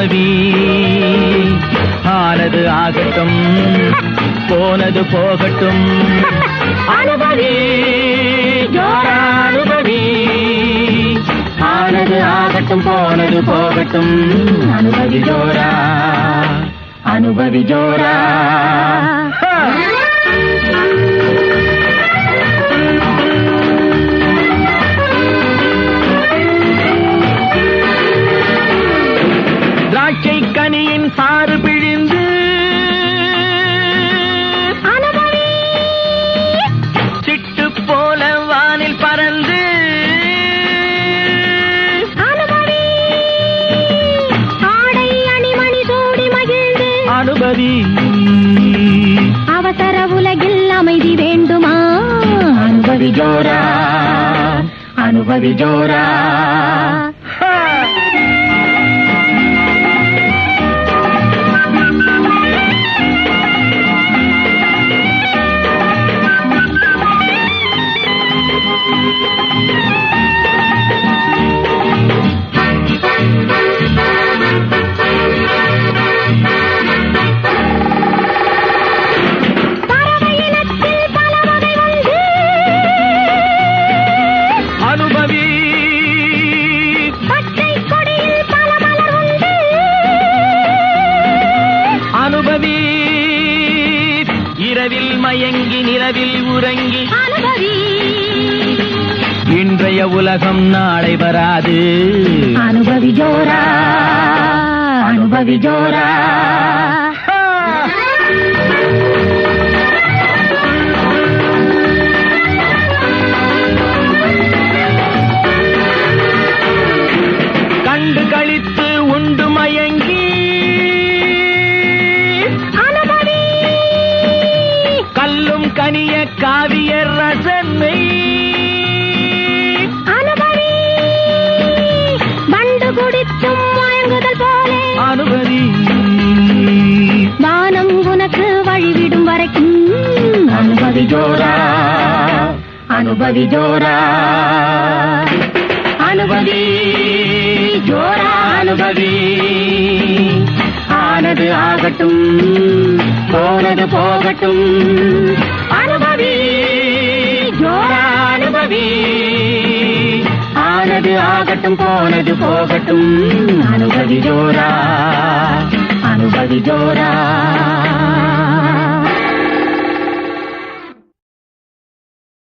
அனுபவி ஆனது ஆகட்டும் போனது போகட்டும். அனுபவி ஜோரா அனுபவி ஆனது ஆகட்டும் போனது போகட்டும். அனுபவி ஜோரா அனுபவி ஜோரா. கனியின் சாறு பிழிந்து. சிட்டு போல வானில் பறந்து. அனுபவி ஆடை அணிமணி சூடி மகிழ்ந்து. அனுபவி அவசர உலகில் அமைதி வேண்டுமா? அனுபவி ஜோரா! அனுபவி ஜோரா! இரவில் மயங்கி நிலவில் உறங்கி அனுபவி. இன்றைய உலகம் நாளை வராது. அனுபவி ஜோரா. அனுபவி ஜோரா. கண்டு கழித்து உண்டு மயங்கி கனிய காவிய ரசனை அனுபவி வண்டு குடித்தும் மயங்குதல் போலே. அனுபவி. வானம் உனக்கு வழிவிடும் வரைக்கும். அனுபவி ஜோரா. அனுபவி ஜோரா. அனுபவி ஜோரா. அனுபவி. ஆனது ஆகட்டும் போனது போகட்டும். ஆனது ஆகட்டும் போனது போகட்டும் அனுபவி ஜோரா அனுபவி ஜோரா